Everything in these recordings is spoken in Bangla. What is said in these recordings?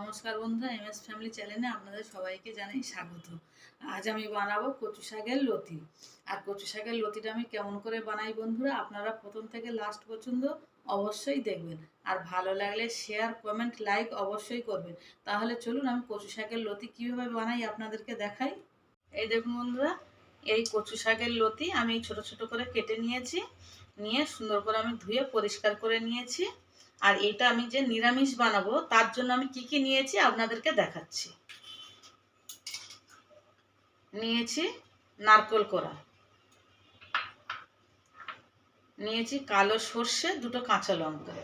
নমস্কার বন্ধুরা এম এস ফ্যামিলি চ্যানেলে আপনাদের সবাইকে জানাই স্বাগত। আজ আমি বানাবো কচু শাকের লতি। আর কচু শাকের লতিটা আমি কেমন করে বানাই বন্ধুরা, আপনারা প্রথম থেকে লাস্ট পর্যন্ত অবশ্যই দেখবেন। আর ভালো লাগলে শেয়ার কমেন্ট লাইক অবশ্যই করবেন। তাহলে চলুন আমি কচু শাকের লতি কীভাবে বানাই আপনাদেরকে দেখাই। এই দেখুন বন্ধুরা, এই কচু শাকের লতি আমি ছোট ছোট করে কেটে নিয়েছি। নিয়ে সুন্দর করে আমি ধুয়ে পরিষ্কার করে নিয়েছি। আর এটা আমি যে নিরামিষ বানাবো, তার জন্য আমি কি কি নিয়েছি আপনাদেরকে দেখাচ্ছি। নিয়েছি নারকোল কোড়া। নিয়েছি কালো সর্ষে, দুটো কাঁচা লঙ্কা।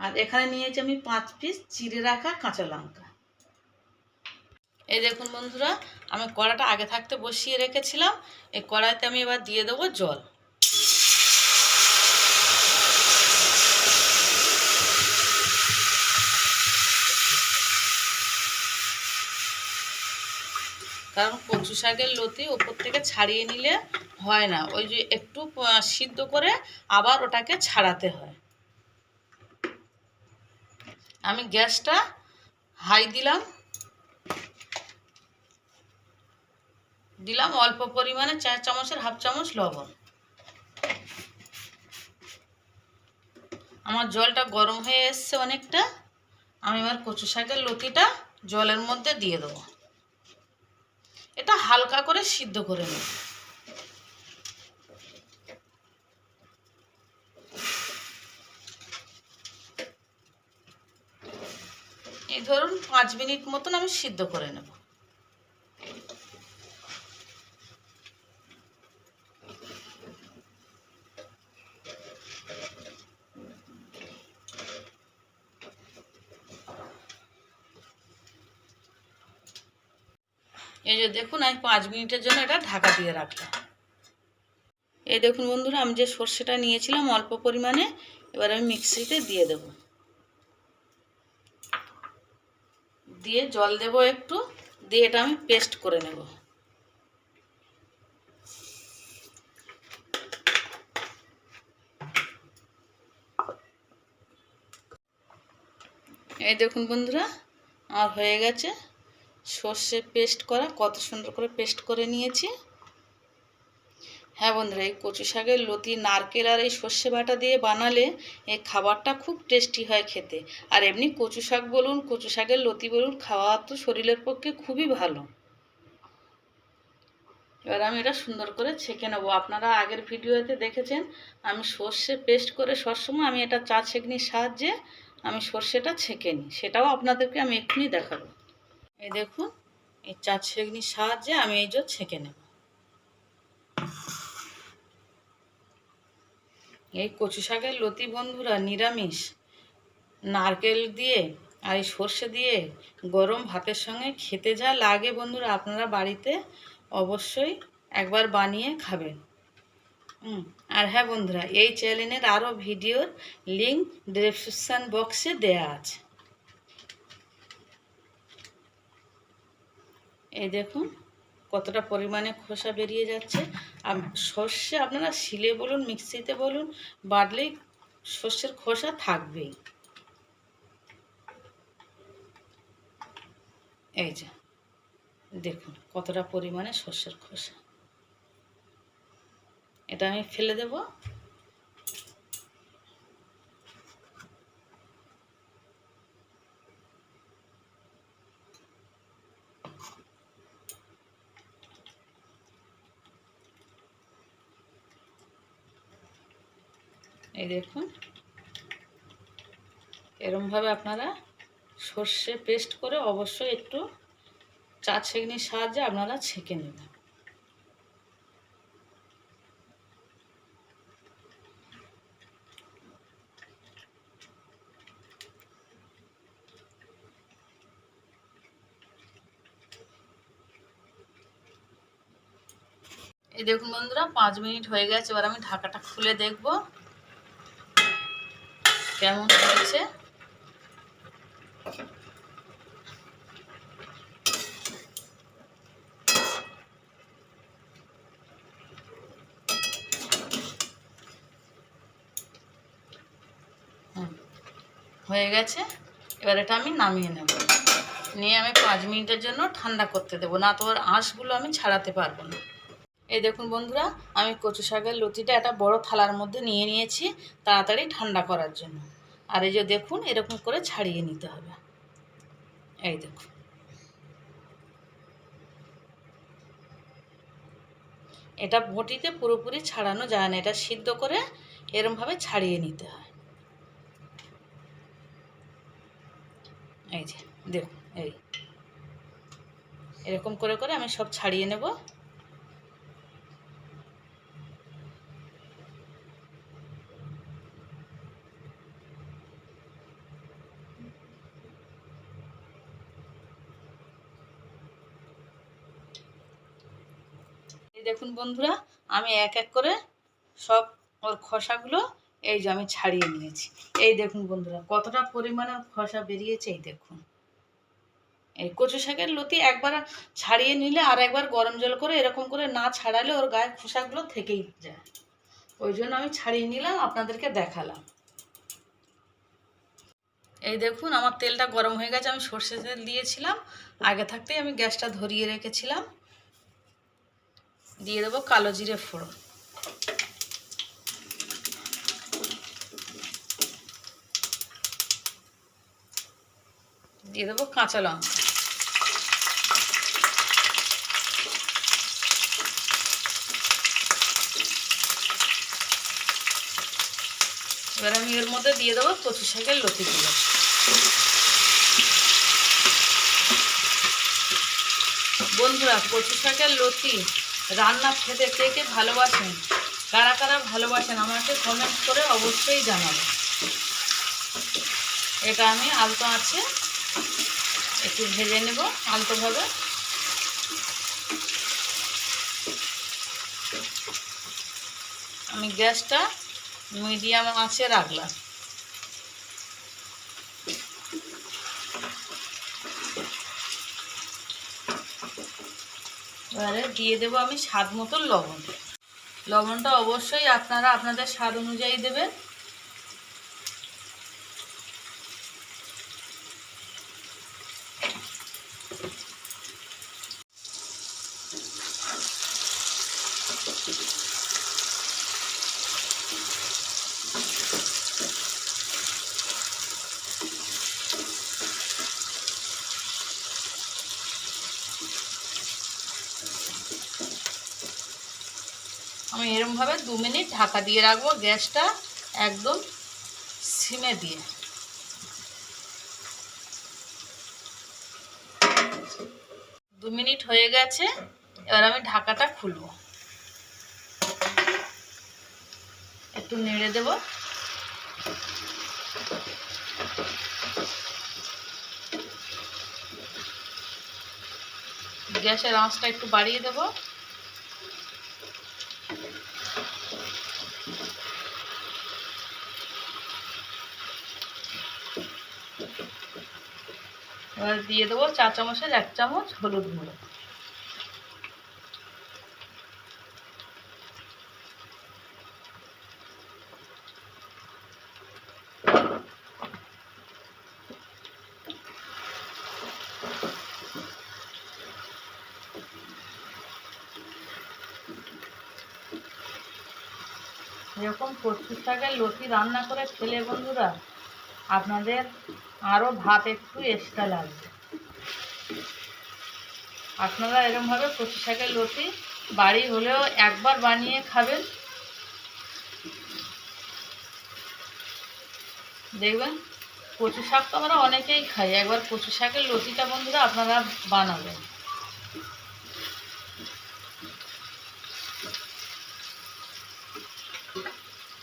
আর এখানে নিয়েছি আমি পাঁচ পিস চিড়ে রাখা কাঁচা লঙ্কা। এই দেখুন বন্ধুরা, আমি কড়াটা আগে থাকতে বসিয়ে রেখেছিলাম, এই কড়াইতে আমি এবার দিয়ে দেবো জল। কারণ কচু শাকের লতি ওপর থেকে ছাড়িয়ে নিলে হয় না। ওই যে একটু সিদ্ধ করে আবার ওটাকে ছাড়াতে হয়। আমি গ্যাসটা হাই দিলাম। দিলাম অল্প পরিমাণে চার চামচের হাফ চামচ লবণ। আমার জলটা গরম হয়ে এসছে অনেকটা। আমি এবার কচু শাকের লতিটা জলের মধ্যে দিয়ে দেবো। এটা হালকা করে সিদ্ধ করে নেব। এই ধরুন পাঁচ মিনিট মতন আমি সিদ্ধ করে নেব। এই যে দেখুন, আমি পাঁচ মিনিটের জন্য এটা ঢাকা দিয়ে রাখলাম। এই দেখুন বন্ধুরা, আমি যে সর্ষেটা নিয়েছিলাম অল্প পরিমাণে, এবার আমি মিক্সিতে দিয়ে দেব। দিয়ে জল দেব একটু, দিয়ে এটা আমি পেস্ট করে নেব। এই দেখুন বন্ধুরা, আমার হয়ে গেছে। সর্ষে পেস্ট করা, কত সুন্দর করে পেস্ট করে নিয়েছি। হ্যাঁ বন্ধুরা, এই কচু শাকের লতি, নারকেল আর এই সর্ষে বাটা দিয়ে বানালে এই খাবারটা খুব টেস্টি হয় খেতে। আর এমনি কচু শাক বলুন, কচু শাকের লতি বলুন, খাওয়া তো শরীরের পক্ষে খুবই ভালো। এবার আমি এটা সুন্দর করে ছেঁকে নেব। আপনারা আগের ভিডিওতে দেখেছেন, আমি সর্ষে পেস্ট করে সবসময় আমি এটা চা ছেঁকনির সাহায্যে আমি সর্ষেটা ছেঁকে নিই। সেটাও আপনাদেরকে আমি এক্ষুনি দেখাবো। এই দেখুন, এই চা ছেঁকনির সাহায্যে আমি এই যে ছেঁকে নেব। এই কচু শাকের লতি বন্ধুরা, নিরামিষ। নারকেল দিয়ে আর এই সর্ষে দিয়ে গরম ভাতের সঙ্গে খেতে যা লাগে বন্ধুরা, আপনারা বাড়িতে অবশ্যই একবার বানিয়ে খাবেন। আর হ্যাঁ বন্ধুরা, এই চ্যানেলের আরও ভিডিওর লিঙ্ক ডিসক্রিপশান বক্সে দেয়া আছে। এই দেখুন, কতটা পরিমাণে খোসা বেরিয়ে যাচ্ছে। আর সর্ষে আপনারা শিলে বলুন, মিক্সিতে বলুন, বাটলেই সর্ষের খোসা থাকবেই। এই যে, দেখুন, কতটা পরিমাণে সর্ষের খোসা। এটা আমি ফেলে দেব। এই দেখুন। এরমভাবে আপনারা সর্ষে পেস্ট করে অবশ্যই একটু চা ছেঁকনির সাহায্যে আপনারা ছেঁকে নেবেন। এই দেখুন বন্ধুরা, পাঁচ মিনিট হয়ে গেছে, এবার আমি ঢাকাটা খুলে দেখব। কেমন হয়েছে? হয়ে গেছে। এবার এটা আমি নামিয়ে নেব। নিয়ে আমি পাঁচ মিনিটের জন্য ঠান্ডা করতে দেবো, না তো আঁশগুলো আমি ছাড়াতে পারব না। এই দেখুন বন্ধুরা, আমি কচু শাকের লতিটা একটা বড় থালার মধ্যে নিয়ে নিয়েছি তাড়াতাড়ি ঠান্ডা করার জন্য। আর এই যে দেখুন, এরকম করে ছাড়িয়ে নিতে হবে। এই দেখুন। এটা বটিতে পুরোপুরি ছাড়ানো যায় না, এটা সিদ্ধ করে এরমভাবে ছাড়িয়ে নিতে হয়। এই যে, দেখুন, এই। এরকম করে করে আমি সব ছাড়িয়ে নেব। দেখুন বন্ধুরা, আমি এক এক করে সব ওর খোসাগুলো এই যে আমি ছাড়িয়ে নিয়েছি। এই দেখুন বন্ধুরা, কতটা পরিমাণে খোসা বেরিয়েছে, এই দেখুন। এই কচু শাকের লতি একবার ছাড়িয়ে নিলে আর একবার গরম জল করে এরকম করে না ছাড়ালে ওর গায়ের খোসাগুলো থেকেই যায়। ওই জন্য আমি ছাড়িয়ে নিলাম, আপনাদেরকে দেখালাম। এই দেখুন, আমার তেলটা গরম হয়ে গেছে, আমি সর্ষে তেল দিয়েছিলাম। আগে থাকতেই আমি গ্যাসটা ধরিয়ে রেখেছিলাম। দিয়ে দেবো কালো জিরে ফোড়ন। দিয়ে দেবো কাঁচা লঙ্কা। এবার আমি এর মধ্যে দিয়ে দেবো কচু শাকের লতিগুলো। বন্ধুরা, কচু শাকের লতি রান্না খেতে কে কে ভালোবাসেন? কারা কারা ভালোবাসেন? আমাকে কমেন্ট করে অবশ্যই জানাবেন। এটা আমি আলতো আছে, একটু ভেজে নেব আলতোভাবে। আমি গ্যাসটা মিডিয়াম আঁচে রাখলাম। এবারে দিয়ে দেবো আমি স্বাদ মতো লবণ। লবণটা অবশ্যই আপনারা আপনাদের স্বাদ অনুযায়ী দেবেন। আমি এরমভাবে দু মিনিট ঢাকা দিয়ে রাখব, গ্যাসটা একদম সিমে দিয়ে। দু মিনিট হয়ে গেছে, এবার আমি ঢাকাটা খুলবো। একটু নেড়ে দেব। গ্যাসের আঁচটা একটু বাড়িয়ে দেবো। দিয়ে দেবো চা চামচের এক চামচ হলুদ গুঁড়ো। এরকম শাকের লতি রান্না করে খেলে বন্ধুরা, আপনাদের আরও ভাত একটু এক্সট্রা লাগবে। আপনারা এরকমভাবে কচু শাকের লতি বাড়ি হলেও একবার বানিয়ে খাবেন। দেখবেন কচু শাক তো আমরা অনেকেই খাই, একবার কচু শাকের লতিটা বন্ধুরা আপনারা বানাবেন।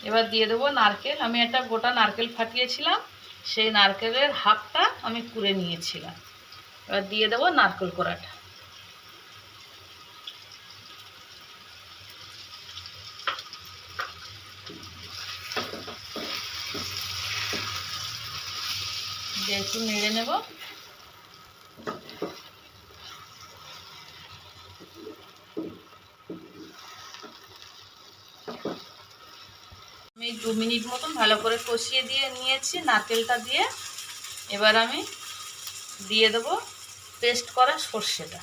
এবার দিয়ে দেবো নারকেল, আমি একটা গোটা নারকেল ফাটিয়েছিলাম। সেই নারকেলের হাফটা আমি কুড়ে নিয়েছিলাম। এবার দিয়ে দেবো নারকেল কোড়াটা। দিয়ে একটু নেড়ে নেব আমি দু মিনিট মতন ভালো করে কষিয়ে দিয়ে নিয়েছি, নারকেলটা দিয়ে। এবার আমি দিয়ে দেবো পেস্ট করা সর্ষেটা।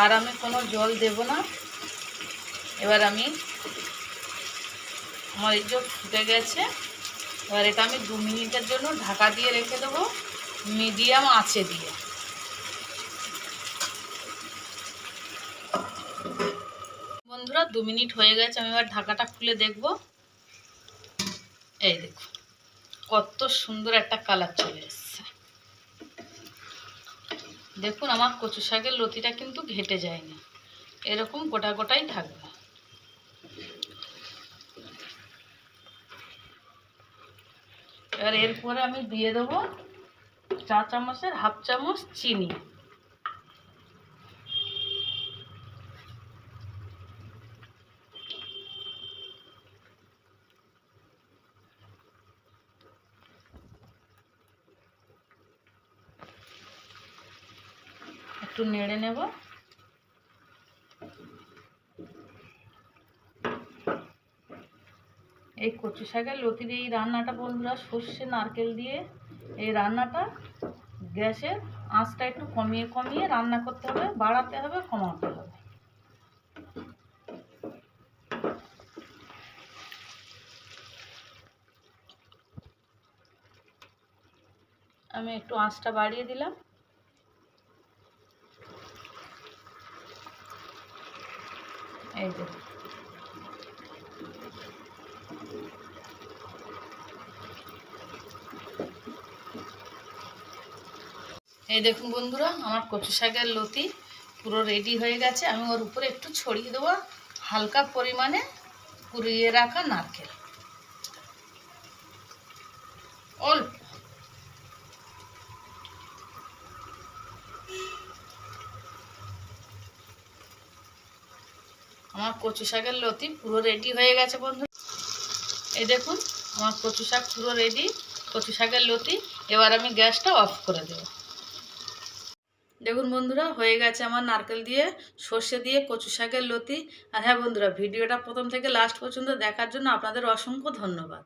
আর আমি কোনো জল দেব না। এবার আমি আমার এই যে ফুটে গেছে, এবার এটা আমি দু মিনিটের জন্য ঢাকা দিয়ে রেখে দেবো, মিডিয়াম আঁচে দিয়ে। বন্ধুরা, দু মিনিট হয়ে গেছে, আমি এবার ঢাকাটা খুলে দেখব। এই দেখো কত সুন্দর একটা কালার চলে এসছে। দেখুন, আমার কচু শাকের লতিটা কিন্তু ঘেটে যায়নি। এরকম গোটা গোটাই থাকবে। এবার এরপরে আমি দিয়ে দেবো চা চামচের হাফ চামচ চিনি। একটু নেড়ে নেব। এই কচু শাকের লতির এই রান্নাটা বন্ধুরা, সর্ষে, নারকেল দিয়ে এই রান্নাটা গ্যাসের আঁচটা একটু কমিয়ে কমিয়ে রান্না করতে হবে, বাড়াতে হবে, কমাতে হবে। আমি একটু আঁচটা বাড়িয়ে দিলাম। এই যে। এই দেখুন বন্ধুরা, আমার কচু শাকের লতি পুরো রেডি হয়ে গেছে। আমি ওর উপরে একটু ছড়িয়ে দেবো, হালকা পরিমাণে কুড়িয়ে রাখা নারকেল অল্প আমার কচু শাকের লতি পুরো রেডি হয়ে গেছে বন্ধু। এই দেখুন, আমার কচু শাক পুরো রেডি কচু শাকের লতি। এবার আমি গ্যাসটা অফ করে দেব। দেখুন বন্ধুরা, হয়ে গেছে আমার নারকেল দিয়ে সর্ষে দিয়ে কচু শাকের লতি। আর হ্যাঁ বন্ধুরা, ভিডিওটা প্রথম থেকে লাস্ট পর্যন্ত দেখার জন্য আপনাদের অসংখ্য ধন্যবাদ।